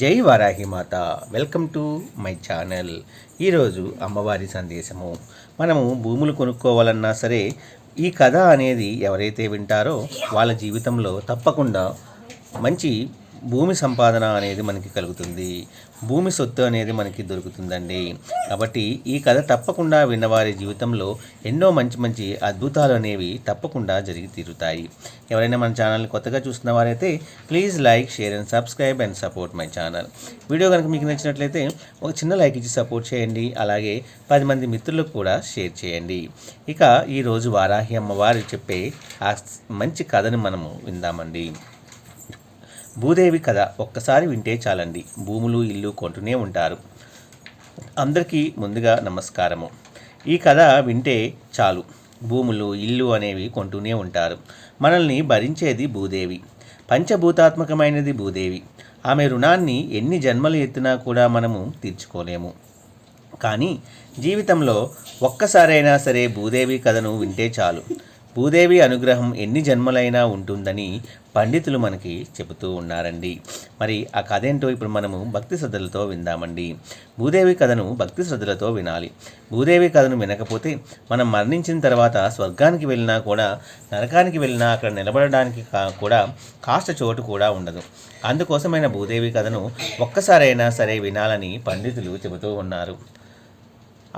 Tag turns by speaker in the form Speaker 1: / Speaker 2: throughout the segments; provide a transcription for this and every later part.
Speaker 1: జై వారాహి మాత. Welcome to my channel. ఈరోజు అమ్మవారి సందేశము. మనము భూములు కొనుక్కోవాలన్నా సరే ఈ కథ అనేది ఎవరైతే వింటారో వాళ్ళ జీవితంలో తప్పకుండా మంచి భూమి సంపాదన అనేది మనకి కలుగుతుంది. భూమి సొత్తు అనేది మనకి దొరుకుతుందండి. కాబట్టి ఈ కథ తప్పకుండా విన్నవారి జీవితంలో ఎన్నో మంచి మంచి అద్భుతాలు అనేవి తప్పకుండా జరిగి తీరుతాయి. ఎవరైనా మన ఛానల్ని కొత్తగా చూస్తున్న వారైతే please like share and subscribe and support my channel. Video కనుక మీకు నచ్చినట్లయితే ఒక చిన్న లైక్ ఇచ్చి సపోర్ట్ చేయండి. అలాగే పది మంది మిత్రులకు కూడా షేర్ చేయండి. ఇక ఈరోజు వారాహి అమ్మవారు చెప్పే ఆ మంచి కథని మనము విందామండి. భూదేవి కథ ఒక్కసారి వింటే చాలండి. భూములు ఇల్లు కొంటూనే ఉంటారు. అందరికీ ముందుగా నమస్కారము. ఈ కథ వింటే చాలు. భూములు ఇల్లు అనేవి కొంటూనే ఉంటారు. మనల్ని భరించేది భూదేవి. పంచభూతాత్మకమైనది భూదేవి. ఆమె రుణాన్ని ఎన్ని జన్మలు ఎత్తినా కూడా మనము తీర్చుకోలేము. కానీ జీవితంలో ఒక్కసారైనా సరే భూదేవి కథను వింటే చాలు. భూదేవి అనుగ్రహం ఎన్ని జన్మలైనా ఉంటుందని పండితులు మనకి చెబుతూ ఉన్నారండి. మరి ఆ కథ ఏంటో ఇప్పుడు మనము భక్తి శ్రద్ధలతో విందామండి. భూదేవి కథను భక్తి శ్రద్ధలతో వినాలి. భూదేవి కథను వినకపోతే మనం మరణించిన తర్వాత స్వర్గానికి వెళ్ళినా కూడా నరకానికి వెళ్ళినా అక్కడ నిలబడడానికి కా- కూడా కాస్త చోటు కూడా ఉండదు. అందుకోసమైన భూదేవి కథను ఒక్కసారైనా సరే వినాలని పండితులు చెబుతూ ఉన్నారు.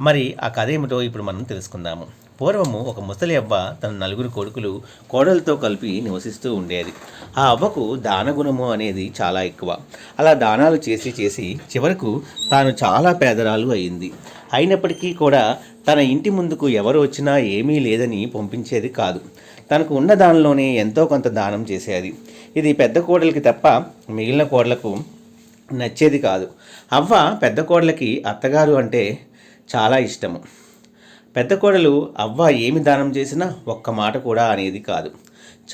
Speaker 1: మరి ఆ కథ ఏమిటో ఇప్పుడు మనం తెలుసుకుందాము. పూర్వము ఒక ముసలి అవ్వ తన నలుగురు కొడుకులు కోడలతో కలిపి నివసిస్తూ ఉండేది. ఆ అవ్వకు దానగుణము అనేది చాలా ఎక్కువ. అలా దానాలు చేసి చేసి చివరకు తాను చాలా పేదరాలు అయింది. అయినప్పటికీ కూడా తన ఇంటి ముందుకు ఎవరు వచ్చినా ఏమీ లేదని పంపించేది కాదు. తనకు ఉన్న దానిలోనే ఎంతో కొంత దానం చేసేది. ఇది పెద్ద కోడలికి తప్ప మిగిలిన కోడలకు నచ్చేది కాదు. అవ్వ పెద్ద కోడలకి అత్తగారు అంటే చాలా ఇష్టము. పెద్ద కోడలు అవ్వ ఏమి దానం చేసినా ఒక్క మాట కూడా అనేది కాదు.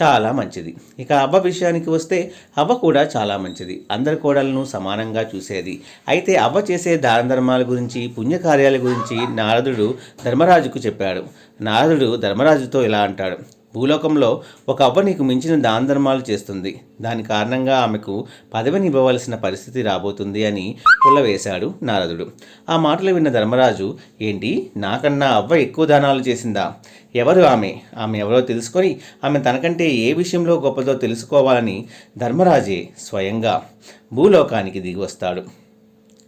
Speaker 1: చాలా మంచిది. ఇక అవ్వ విషయానికి వస్తే అవ్వ కూడా చాలా మంచిది. అందరి కోడలను సమానంగా చూసేది. అయితే అవ్వ చేసే దాన ధర్మాల గురించి పుణ్యకార్యాల గురించి నారదుడు ధర్మరాజుకు చెప్పాడు. నారదుడు ధర్మరాజుతో ఇలా అంటాడు. భూలోకంలో ఒక అవ్వ నీకు మించిన దాన ధర్మాలు చేస్తుంది. దాని కారణంగా ఆమెకు పదవిని ఇవ్వవలసిన పరిస్థితి రాబోతుంది అని పుల్లవేశాడు నారదుడు. ఆ మాటలు విన్న ధర్మరాజు ఏంటి? నాకన్నా అవ్వ ఎక్కువ దానాలు చేసిందా? ఎవరు ఆమె? ఆమె ఎవరో తెలుసుకొని ఆమె తనకంటే ఏ విషయంలో గొప్పదో తెలుసుకోవాలని ధర్మరాజే స్వయంగా భూలోకానికి దిగి వస్తాడు.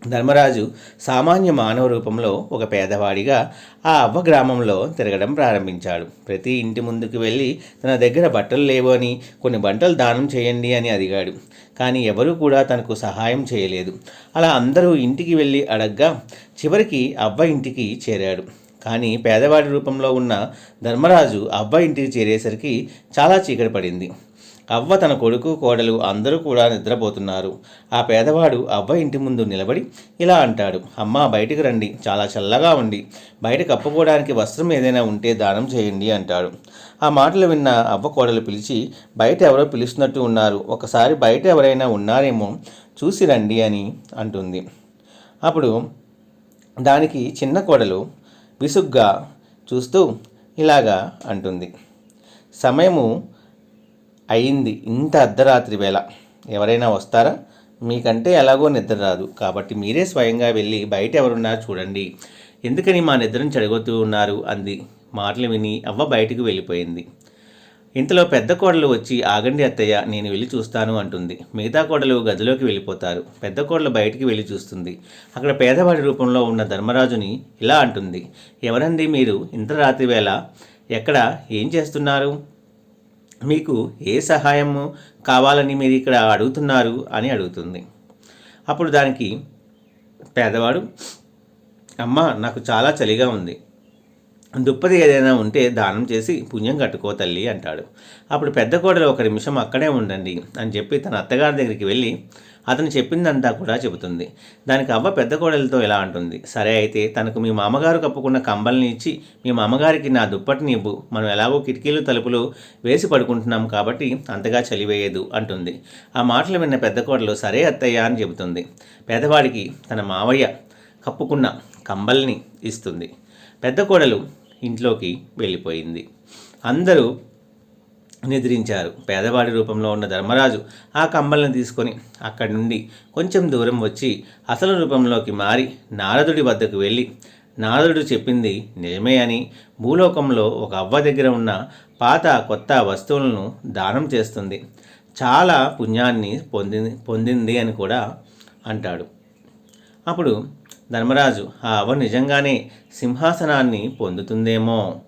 Speaker 1: ధర్మరాజు సామాన్య మానవ రూపంలో ఒక పేదవాడిగా ఆ అవ్వ గ్రామంలో తిరగడం ప్రారంభించాడు. ప్రతి ఇంటి ముందుకు వెళ్ళి తన దగ్గర బట్టలు లేవు అని కొన్ని బట్టలు దానం చేయండి అని అడిగాడు. కానీ ఎవరూ కూడా తనకు సహాయం చేయలేదు. అలా అందరూ ఇంటికి వెళ్ళి అడగ్గా చివరికి అవ్వ ఇంటికి చేరాడు. కానీ పేదవాడి రూపంలో ఉన్న ధర్మరాజు అవ్వ ఇంటికి చేరేసరికి చాలా చీకటి పడింది. అవ్వ తన కొడుకు కోడలు అందరూ కూడా నిద్రపోతున్నారు. ఆ పేదవాడు అవ్వ ఇంటి ముందు నిలబడి ఇలా అంటాడు అమ్మా బయటికి రండి చాలా చల్లగా ఉండి బయట కప్పుకోవడానికి వస్త్రం ఏదైనా ఉంటే దానం చేయండి అంటాడు. ఆ మాటలు విన్న అవ్వ కోడలు పిలిచి బయట ఎవరో పిలుస్తున్నట్టు ఉన్నారు. ఒకసారి బయట ఎవరైనా ఉన్నారేమో చూసి రండి అని అంటుంది. అప్పుడు దానికి చిన్న కోడలు విసుగ్గా చూస్తూ ఇలాగా అంటుంది. సమయము అయింది ఇంత అర్ధరాత్రి వేళ. ఎవరైనా వస్తారా? మీకంటే ఎలాగో నిద్ర రాదు. కాబట్టి మీరే స్వయంగా వెళ్ళి బయట ఎవరున్నారు చూడండి. ఎందుకని మా నిద్రను చెడగొడుతూ ఉన్నారు? అంది. మాటలు విని అవ్వ బయటికి వెళ్ళిపోయింది. ఇంతలో పెద్ద కోడలు వచ్చి ఆగండి అత్తయ్య నేను వెళ్ళి చూస్తాను అంటుంది. మిగతా కోడలు గదిలోకి వెళ్ళిపోతారు. పెద్ద కోడలు బయటికి వెళ్ళి చూస్తుంది. అక్కడ పేదవాడి రూపంలో ఉన్న ధర్మరాజుని ఇలా అంటుంది. ఎవరండి మీరు? ఇంత రాత్రి వేళ? ఎక్కడ? ఏం చేస్తున్నారు? మీకు ఏ సహాయము కావాలని మీరు ఇక్కడ అడుగుతున్నారు అని అడుగుతుంది. అప్పుడు దానికి పేదవాడు అమ్మ నాకు చాలా చలిగా ఉంది. దుప్పది ఏదైనా ఉంటే దానం చేసి పుణ్యం కట్టుకో తల్లి అంటాడు. అప్పుడు పెద్ద కోడలు ఒక నిమిషం అక్కడే ఉండండి అని చెప్పి తన అత్తగారి దగ్గరికి వెళ్ళి అతను చెప్పిందంతా కూడా చెబుతుంది. దానికి అవ్వ పెద్ద కోడలతో ఇలా అంటుంది? సరే అయితే తనకు మీ మామగారు కప్పుకున్న కంబల్ని ఇచ్చి మీ మామగారికి నా దుప్పటిని ఇవ్వు. మనం ఎలాగో కిటికీలు తలుపులు వేసి పడుకుంటున్నాం కాబట్టి అంతగా చలివేయదు అంటుంది. ఆ మాటలు విన్న పెద్ద కోడలు సరే అత్తయ్య అని చెబుతుంది. పేదవాడికి తన మావయ్య కప్పుకున్న కంబల్ని ఇస్తుంది. పెద్ద కోడలు ఇంట్లోకి వెళ్ళిపోయింది. అందరూ నిద్రించారు. పేదవాడి రూపంలో ఉన్న ధర్మరాజు ఆ కమ్మలను తీసుకొని అక్కడి నుండి కొంచెం దూరం వచ్చి అసలు రూపంలోకి మారి నారదుడి వద్దకు వెళ్ళి నారదుడు చెప్పింది నిజమే అని భూలోకంలో ఒక అవ్వ దగ్గర ఉన్న పాత కొత్త వస్తువులను దానం చేస్తుంది. చాలా పుణ్యాన్ని పొందింది పొందింది అని కూడా అంటాడు. అప్పుడు ధర్మరాజు ఆ అవ్వ నిజంగానే సింహాసనాన్ని పొందుతుందేమో?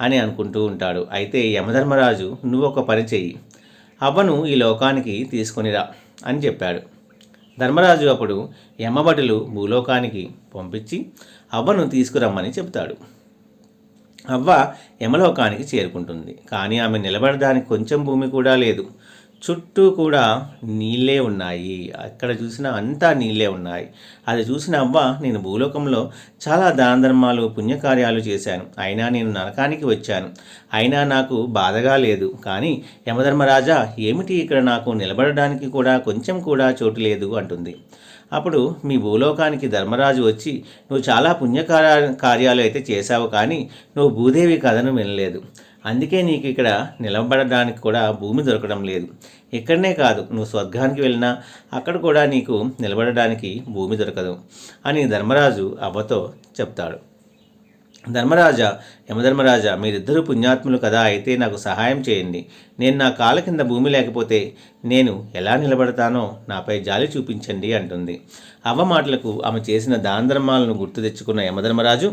Speaker 1: అని అనుకుంటూ ఉంటాడు. అయితే యమధర్మరాజు నువ్వు ఒక పని చెయ్యి. అవ్వను ఈ లోకానికి తీసుకొనిరా అని చెప్పాడు. ధర్మరాజు అప్పుడు యమభటులు భూలోకానికి పంపించి అవ్వను తీసుకురమ్మని చెబుతాడు. అవ్వ యమలోకానికి చేరుకుంటుంది. కానీ ఆమె నిలబడడానికి కొంచెం భూమి కూడా లేదు. చుట్టూ కూడా నీళ్ళే ఉన్నాయి. అక్కడ చూసినా అంతా నీళ్ళే ఉన్నాయి. అది చూసిన అవ్వ నేను భూలోకంలో చాలా దాన ధర్మాలు పుణ్యకార్యాలు చేశాను. అయినా నేను నరకానికి వచ్చాను. అయినా నాకు బాధగా లేదు. కానీ యమధర్మరాజా ఏమిటి ఇక్కడ నాకు నిలబడడానికి కూడా కొంచెం కూడా చోటు లేదు? అంటుంది. అప్పుడు మీ భూలోకానికి ధర్మరాజు వచ్చి నువ్వు చాలా పుణ్యకార్య కార్యాలు అయితే చేశావు కానీ నువ్వు భూదేవి కథను వినలేదు. అందుకే నీకు ఇక్కడ నిలబడడానికి కూడా భూమి దొరకడం లేదు. ఇక్కడనే కాదు నువ్వు స్వర్గానికి వెళ్ళినా అక్కడ కూడా నీకు నిలబడడానికి భూమి దొరకదు అని ధర్మరాజు అవ్వతో చెప్తాడు. ధర్మరాజా యమధర్మరాజా మీరిద్దరూ పుణ్యాత్ములు కదా అయితే నాకు సహాయం చేయండి. నేను నా కాళ్ళ కింద భూమి లేకపోతే నేను ఎలా నిలబడతానో నాపై జాలి చూపించండి అంటుంది. అవ్వ మాటలకు ఆమె చేసిన దాన ధర్మాలను గుర్తు తెచ్చుకున్న యమధర్మరాజు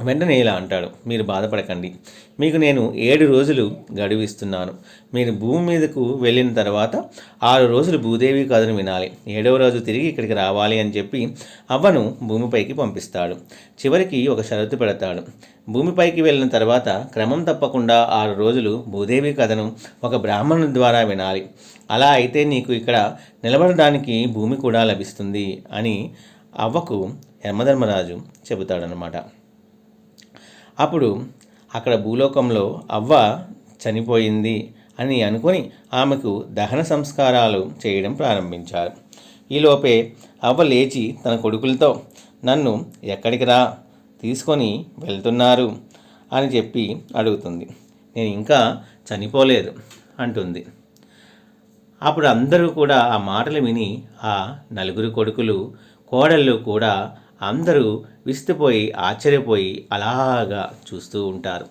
Speaker 1: వెంటనే ఇలా అంటాడు మీరు బాధపడకండి. మీకు నేను ఏడు రోజులు గడువు ఇస్తున్నాను. మీరు భూమి మీదకు వెళ్ళిన తర్వాత ఆరు రోజులు భూదేవి కథను వినాలి. ఏడవ రోజు తిరిగి ఇక్కడికి రావాలి అని చెప్పి అవ్వను భూమిపైకి పంపిస్తాడు. చివరికి ఒక షరతు పెడతాడు. భూమిపైకి వెళ్ళిన తర్వాత క్రమం తప్పకుండా ఆరు రోజులు భూదేవి కథను ఒక బ్రాహ్మణుని ద్వారా వినాలి. అలా అయితే నీకు ఇక్కడ నిలబడడానికి భూమి కూడా లభిస్తుంది అని అవ్వకు యమధర్మరాజు చెబుతాడనమాట అప్పుడు అక్కడ భూలోకంలో అవ్వ చనిపోయింది అని అనుకొని ఆమెకు దహన సంస్కారాలు చేయడం ప్రారంభించారు. ఈలోపే అవ్వ లేచి తన కొడుకులతో నన్ను ఎక్కడికి రా తీసుకొని వెళ్తున్నారు అని చెప్పి అడుగుతుంది. నేను ఇంకా చనిపోలేదు అంటుంది. అప్పుడు అందరూ కూడా ఆ మాటలు విని ఆ నలుగురు కొడుకులు కోడళ్ళు కూడా అందరూ విస్తుపోయి ఆశ్చర్యపోయి అలాగా చూస్తూ ఉంటారు.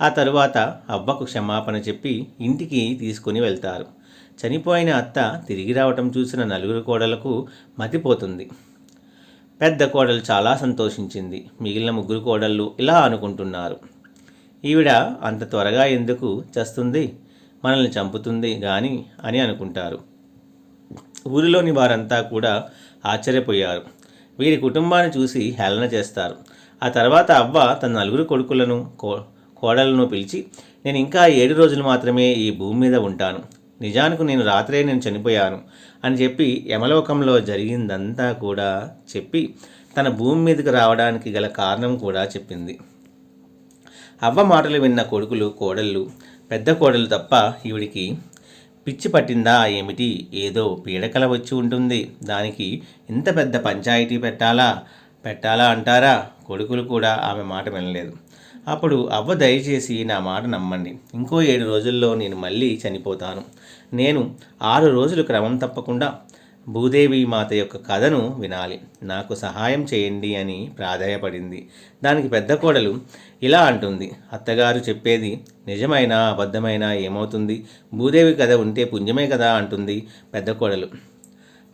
Speaker 1: ఆ తరువాత అవ్వకు క్షమాపణ చెప్పి ఇంటికి తీసుకుని వెళ్తారు. చనిపోయిన అత్త తిరిగి రావటం చూసిన నలుగురు కోడలకు మతిపోతుంది. పెద్ద కోడలు చాలా సంతోషించింది. మిగిలిన ముగ్గురు కోడళ్ళు ఇలా అనుకుంటున్నారు. ఈవిడ అంత త్వరగా ఎందుకు చస్తుంది? మనల్ని చంపుతుంది కానీ అని అనుకుంటారు. ఊరిలోని వారంతా కూడా ఆశ్చర్యపోయారు. వీరి కుటుంబాన్ని చూసి హేళన చేస్తారు. ఆ తర్వాత అవ్వ తన నలుగురు కొడుకులను కో కోడలను పిలిచి నేను ఇంకా ఏడు రోజులు మాత్రమే ఈ భూమి మీద ఉంటాను. నిజానికి నేను రాత్రే నేను చనిపోయాను అని చెప్పి యమలోకంలో జరిగిందంతా కూడా చెప్పి తన భూమి మీదకి రావడానికి గల కారణం కూడా చెప్పింది. అవ్వ మాటలు విన్న కొడుకులు కోడళ్ళు పెద్ద కోడలు తప్ప ఈవిడికి పిచ్చి పట్టిందా ఏమిటి? ఏదో పీడకల వచ్చి ఉంటుంది. దానికి ఇంత పెద్ద పంచాయతీ పెట్టాలా? పెట్టాలా అంటారా? కొడుకులు కూడా ఆమె మాట వినలేదు. అప్పుడు అవ్వ దయచేసి నా మాట నమ్మండి. ఇంకో ఏడు రోజుల్లో నేను మళ్ళీ చనిపోతాను. నేను ఆరు రోజులు క్రమం తప్పకుండా భూదేవి మాత యొక్క కథను వినాలి. నాకు సహాయం చేయండి అని ప్రాధాయపడింది. దానికి పెద్ద కోడలు ఇలా అంటుంది. అత్తగారు చెప్పేది నిజమైనా అబద్ధమైనా ఏమవుతుంది? భూదేవి కథ ఉంటే పుణ్యమే కదా అంటుంది పెద్ద కోడలు.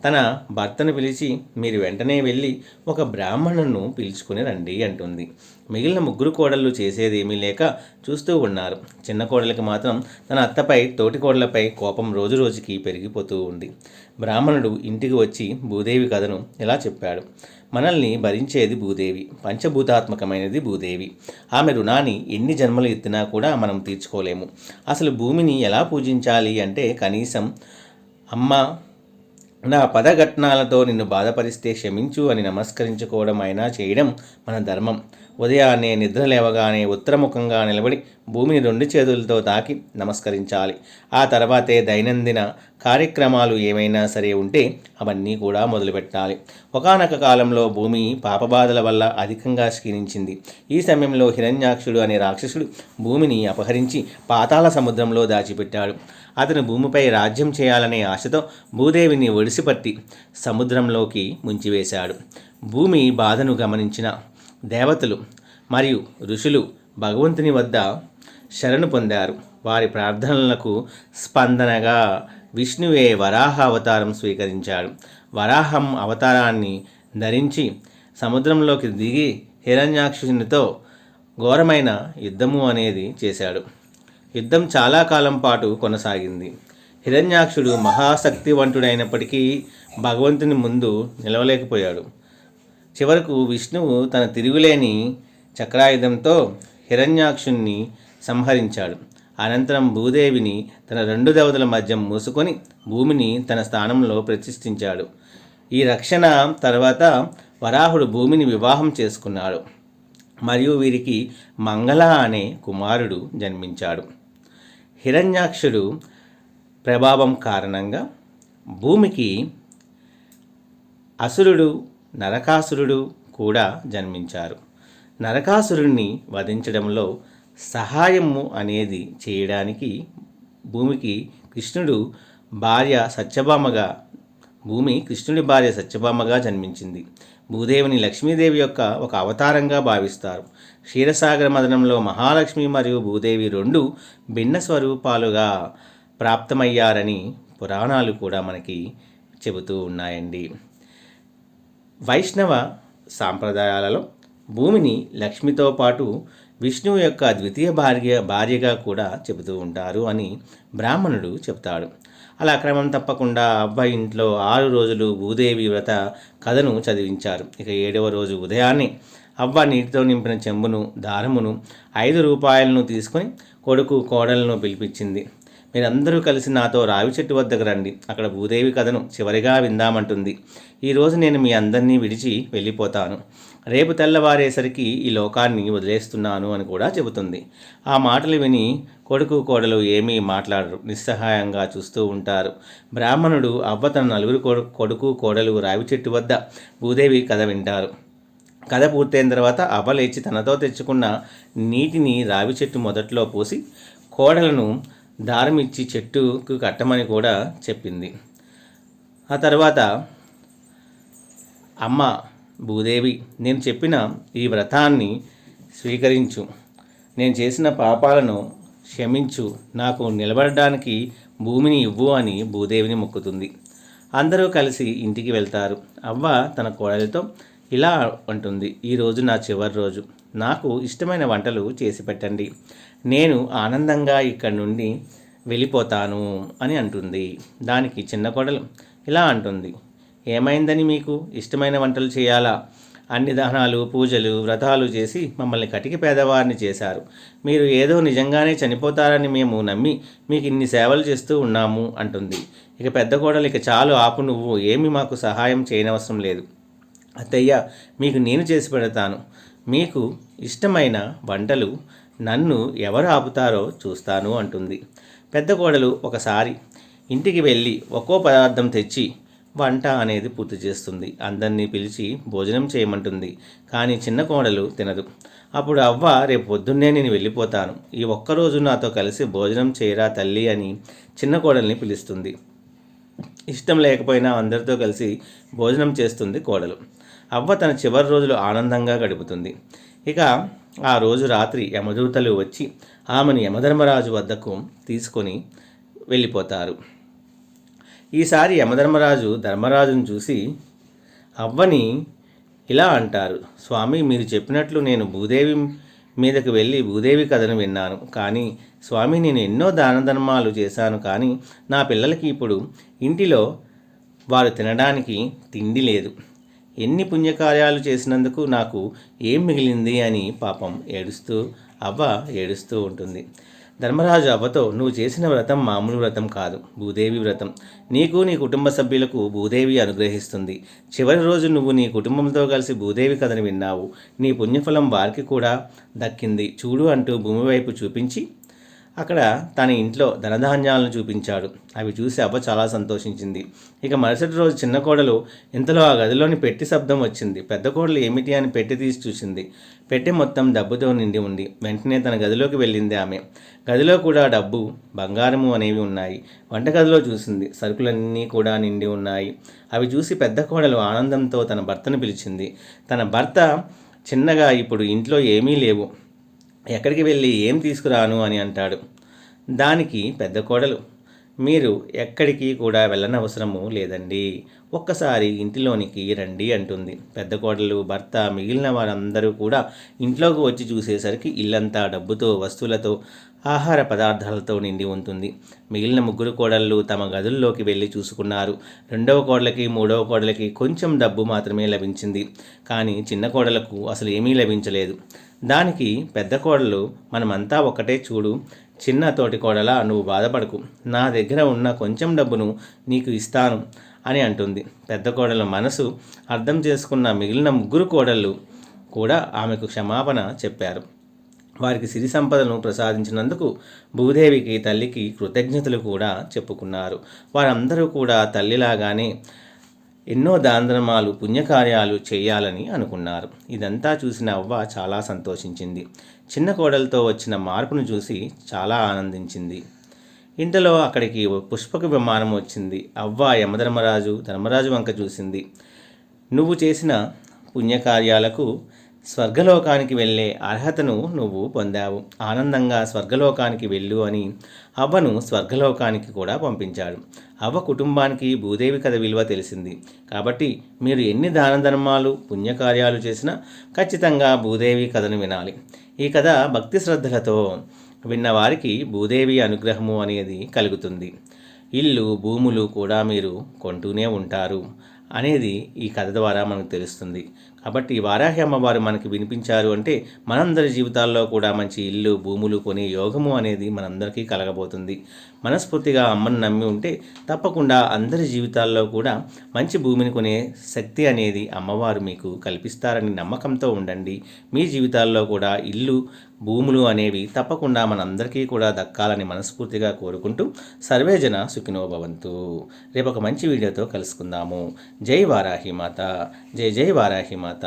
Speaker 1: తన భర్తను పిలిచి మీరు వెంటనే వెళ్ళి ఒక బ్రాహ్మణును పిలుచుకుని రండి అంటుంది. మిగిలిన ముగ్గురు కోడళ్ళు చేసేదేమీ లేక చూస్తూ ఉన్నారు. చిన్న కోడలికి మాత్రం తన అత్తపై తోటి కోడలపై కోపం రోజు రోజుకి పెరిగిపోతూ ఉంది. బ్రాహ్మణుడు ఇంటికి వచ్చి భూదేవి కథను ఇలా చెప్పాడు? మనల్ని భరించేది భూదేవి పంచభూతాత్మకమైనది భూదేవి. ఆమె రుణాన్ని ఎన్ని జన్మలు ఎత్తినా కూడా మనం తీర్చుకోలేము. అసలు భూమిని ఎలా పూజించాలి అంటే కనీసం అమ్మ నా పదఘట్నాలతో నిన్ను బాధపరిస్తే క్షమించు అని నమస్కరించుకోవడం అయినా చేయడం మన ధర్మం. ఉదయాన్నే నిద్ర లేవగానే ఉత్తరముఖంగా నిలబడి భూమిని రెండు చేతులతో తాకి నమస్కరించాలి. ఆ తర్వాతే దైనందిన కార్యక్రమాలు ఏమైనా సరే ఉంటే అవన్నీ కూడా మొదలుపెట్టాలి. ఒకనొక కాలంలో భూమి పాపబాధల వల్ల అధికంగా క్షీణించింది. ఈ సమయంలో హిరణ్యాక్షుడు అనే రాక్షసుడు భూమిని అపహరించి పాతాళ సముద్రంలో దాచిపెట్టాడు. అతను భూమిపై రాజ్యం చేయాలనే ఆశతో భూదేవిని ఒడిసిపట్టి సముద్రంలోకి ముంచివేశాడు. భూమి బాధను గమనించిన దేవతలు మరియు ఋషులు భగవంతుని వద్ద శరణు పొందారు. వారి ప్రార్థనలకు స్పందనగా విష్ణువే వరాహ అవతారం స్వీకరించాడు. వరాహం అవతారాన్ని ధరించి సముద్రంలోకి దిగి హిరణ్యాక్షునితో ఘోరమైన యుద్ధము అనేది చేశాడు. యుద్ధం చాలా కాలం పాటు కొనసాగింది. హిరణ్యాక్షుడు మహాశక్తివంతుడైనప్పటికీ భగవంతుని ముందు నిలవలేకపోయాడు. చివరకు విష్ణువు తన తిరుగులేని చక్రాయుధంతో హిరణ్యాక్షుణ్ణి సంహరించాడు. అనంతరం భూదేవిని తన రెండు దేవతల మధ్య మూసుకొని భూమిని తన స్థానంలో ప్రతిష్ఠించాడు. ఈ రక్షణ తర్వాత వరాహుడు భూమిని వివాహం చేసుకున్నాడు. మరియు వీరికి మంగళ అనే కుమారుడు జన్మించాడు. హిరణ్యాక్షుడు ప్రభావం కారణంగా భూమికి అసురుడు నరకాసురుడు కూడా జన్మించారు. నరకాసురుణ్ణి వధించడంలో సహాయము అనేది చేయడానికి భూమికి కృష్ణుడు భార్య సత్యభామగా భూమి కృష్ణుడి భార్య సత్యభామగా జన్మించింది. భూదేవిని లక్ష్మీదేవి యొక్క ఒక అవతారంగా భావిస్తారు. క్షీరసాగర మదనంలో మహాలక్ష్మి మరియు భూదేవి రెండు భిన్న స్వరూపాలుగా ప్రాప్తమయ్యారని పురాణాలు కూడా మనకి చెబుతూ ఉన్నాయండి. వైష్ణవ సాంప్రదాయాలలో భూమిని లక్ష్మితో పాటు విష్ణువు యొక్క ద్వితీయ భార్య భార్యగా కూడా చెబుతూ ఉంటారు అని బ్రాహ్మణుడు చెప్తాడు అలా క్రమం తప్పకుండా అబ్బాయి ఇంట్లో ఆరు రోజులు భూదేవి వ్రత కథను చదివించారు. ఇక ఏడవ రోజు ఉదయాన్నే అవ్వ నీటితో నింపిన చెంబును దారమును ఐదు రూపాయలను తీసుకొని కొడుకు కోడలను పిలిపించింది. మీరందరూ కలిసి నాతో రావి చెట్టు వద్దకు రండి. అక్కడ భూదేవి కథను చివరిగా విందామంటుంది. ఈరోజు నేను మీ అందరినీ విడిచి వెళ్ళిపోతాను. రేపు తెల్లవారేసరికి ఈ లోకాన్ని వదిలేస్తున్నాను అని కూడా చెబుతుంది. ఆ మాటలు విని కొడుకు కోడలు ఏమీ మాట్లాడరు. నిస్సహాయంగా చూస్తూ ఉంటారు. బ్రాహ్మణుడు అవ్వ తన నలుగురు కొడుకు కోడలు రావి చెట్టు వద్ద భూదేవి కథ వింటారు. కథ పూర్తయిన తర్వాత అవ్వ లేచి తనతో తెచ్చుకున్న నీటిని రావి చెట్టు మొదట్లో పోసి కోడలను దారం ఇచ్చి చెట్టుకు కట్టమని కూడా చెప్పింది. ఆ తర్వాత అమ్మ భూదేవి నేను చెప్పిన ఈ వ్రతాన్ని స్వీకరించు. నేను చేసిన పాపాలను క్షమించు. నాకు నిలబడడానికి భూమిని ఇవ్వు అని భూదేవిని మొక్కుతుంది. అందరూ కలిసి ఇంటికి వెళ్తారు. అవ్వ తన కోడలితో ఇలా అంటుంది ఈరోజు నా చివరి రోజు. నాకు ఇష్టమైన వంటలు చేసి పెట్టండి. నేను ఆనందంగా ఇక్కడి నుండి వెళ్ళిపోతాను అని అంటుంది. దానికి చిన్న కోడలు ఇలా అంటుంది ఏమైందని మీకు? ఇష్టమైన వంటలు చేయాలా? అన్ని దానాలు పూజలు వ్రతాలు చేసి మమ్మల్ని కటికి పేదవారిని చేశారు. మీరు ఏదో నిజంగానే చనిపోతారని మేము నమ్మి మీకు ఇన్ని సేవలు చేస్తూ ఉన్నాము అంటుంది. ఇక పెద్ద కోడలు ఇక చాలు ఆపు నువ్వు. ఏమి మాకు సహాయం చేయనవసరం లేదు. అత్తయ్య మీకు నేను చేసి పెడతాను. మీకు ఇష్టమైన వంటలు నన్ను ఎవరు ఆపుతారో చూస్తాను అంటుంది. పెద్ద కోడలు ఒకసారి ఇంటికి వెళ్ళి ఒక్కో పదార్థం తెచ్చి వంట అనేది పూర్తి చేస్తుంది. అందరినీ పిలిచి భోజనం చేయమంటుంది కానీ చిన్న కోడలు తినదు. అప్పుడు అవ్వ రేపు పొద్దున్నే నేను వెళ్ళిపోతాను. ఈ ఒక్కరోజు నాతో కలిసి భోజనం చేయరా తల్లి అని చిన్న కోడల్ని పిలుస్తుంది. ఇష్టం లేకపోయినా అందరితో కలిసి భోజనం చేస్తుంది కోడలు. అవ్వ తన చివరి రోజులు ఆనందంగా గడుపుతుంది. ఇక ఆ రోజు రాత్రి యమదూతలు వచ్చి ఆమెను యమధర్మరాజు వద్దకు తీసుకొని వెళ్ళిపోతారు. ఈసారి యమధర్మరాజు ధర్మరాజును చూసి అవ్వని ఇలా అంటారు స్వామి మీరు చెప్పినట్లు నేను భూదేవి మీదకు వెళ్ళి భూదేవి కథను విన్నాను. కానీ స్వామి నేను ఎన్నో దాన ధర్మాలు చేశాను. కానీ నా పిల్లలకి ఇప్పుడు ఇంటిలో వారు తినడానికి తిండి లేదు. ఎన్ని పుణ్యకార్యాలు చేసినందుకు నాకు ఏం మిగిలింది అని పాపం ఏడుస్తూ అవ్వ ఏడుస్తూ ఉంటుంది. ధర్మరాజు అవ్వతో నువ్వు చేసిన వ్రతం మామూలు వ్రతం కాదు భూదేవి వ్రతం. నీకు నీ కుటుంబ సభ్యులకు భూదేవి అనుగ్రహిస్తుంది. చివరి రోజు నువ్వు నీ కుటుంబంతో కలిసి భూదేవి కథను విన్నావు. నీ పుణ్యఫలం వారికి కూడా దక్కింది. చూడు అంటూ భూమి వైపు చూపించి అక్కడ తన ఇంట్లో ధనధాన్యాలను చూపించాడు. అవి చూసి అవ్వ చాలా సంతోషించింది. ఇక మరుసటి రోజు చిన్న కోడలు ఇంతలో ఆ గదిలోని పెట్టి శబ్దం వచ్చింది. పెద్ద కోడలు ఏమిటి అని పెట్టి తీసి చూసింది. పెట్టి మొత్తం డబ్బుతో నిండి ఉంది. వెంటనే తన గదిలోకి వెళ్ళింది ఆమె. గదిలో కూడా డబ్బు బంగారము అనేవి ఉన్నాయి. వంటగదిలో చూసింది. సరుకులన్నీ కూడా నిండి ఉన్నాయి. అవి చూసి పెద్ద కోడలు ఆనందంతో తన భర్తను పిలిచింది. తన భర్త చిన్నగా ఇప్పుడు ఇంట్లో ఏమీ లేవు. ఎక్కడికి వెళ్ళి ఏం తీసుకురాను అని అంటాడు. దానికి పెద్ద కోడలు మీరు ఎక్కడికి కూడా వెళ్ళనవసరము లేదండి. ఒక్కసారి ఇంటిలోనికి రండి అంటుంది. పెద్ద కోడలు భర్త మిగిలిన వారందరూ కూడా ఇంట్లోకి వచ్చి చూసేసరికి ఇల్లంతా డబ్బుతో వస్తువులతో ఆహార పదార్థాలతో నిండి ఉంటుంది. మిగిలిన ముగ్గురు కోడళ్ళు తమ గదుల్లోకి వెళ్ళి చూసుకున్నారు. రెండవ కోడలకి మూడవ కోడలకి కొంచెం డబ్బు మాత్రమే లభించింది. కానీ చిన్న కోడలకు అసలు ఏమీ లభించలేదు. దానికి పెద్ద కోడలు మనమంతా ఒకటే చూడు. చిన్న తోటి కోడలా నువ్వు బాధపడకు. నా దగ్గర ఉన్న కొంచెం డబ్బును నీకు ఇస్తాను అని అంటుంది. పెద్ద కోడల మనసు అర్థం చేసుకున్న మిగిలిన ముగ్గురు కోడళ్ళు కూడా ఆమెకు క్షమాపణ చెప్పారు. వారికి సిరి సంపదను ప్రసాదించినందుకు భూదేవికి తల్లికి కృతజ్ఞతలు కూడా చెప్పుకున్నారు. వారందరూ కూడా తల్లిలాగానే ఎన్నో దానధర్మాలు పుణ్యకార్యాలు చేయాలని అనుకున్నారు. ఇదంతా చూసిన అవ్వ చాలా సంతోషించింది. చిన్న కోడలతో వచ్చిన మార్పును చూసి చాలా ఆనందించింది. ఇంతలో అక్కడికి పుష్పక విమానం వచ్చింది. అవ్వ యమధర్మరాజు ధర్మరాజు వంక చూసింది. నువ్వు చేసిన పుణ్యకార్యాలకు స్వర్గలోకానికి వెళ్ళే అర్హతను నువ్వు పొందావు. ఆనందంగా స్వర్గలోకానికి వెళ్ళు అని అవ్వను స్వర్గలోకానికి కూడా పంపించాడు. అవ్వ కుటుంబానికి భూదేవి కథ విలువ తెలిసింది. కాబట్టి మీరు ఎన్ని దాన ధర్మాలు పుణ్యకార్యాలు చేసినా ఖచ్చితంగా భూదేవి కథను వినాలి. ఈ కథ భక్తి శ్రద్ధలతో విన్నవారికి భూదేవి అనుగ్రహము అనేది కలుగుతుంది. ఇల్లు భూములు కూడా మీరు కొంటూనే ఉంటారు. అనేది ఈ కథ ద్వారా మనకు తెలుస్తుంది. కాబట్టి వారాహి అమ్మవారు మనకి వినిపించారు అంటే మనందరి జీవితాల్లో కూడా మంచి ఇల్లు భూములు కొనే యోగము అనేది మనందరికీ కలగబోతుంది. మనస్ఫూర్తిగా అమ్మను నమ్మి ఉంటే తప్పకుండా అందరి జీవితాల్లో కూడా మంచి భూమిని కొనే శక్తి అనేది అమ్మవారు మీకు కల్పిస్తారని నమ్మకంతో ఉండండి. మీ జీవితాల్లో కూడా ఇల్లు భూములు అనేవి తప్పకుండా మనందరికీ కూడా దక్కాలని మనస్ఫూర్తిగా కోరుకుంటూ సర్వేజన సుఖినోభవంతు రేపు ఒక మంచి వీడియోతో కలుసుకుందాము. జై వారాహి మాత. జై జై వారాహి మాత.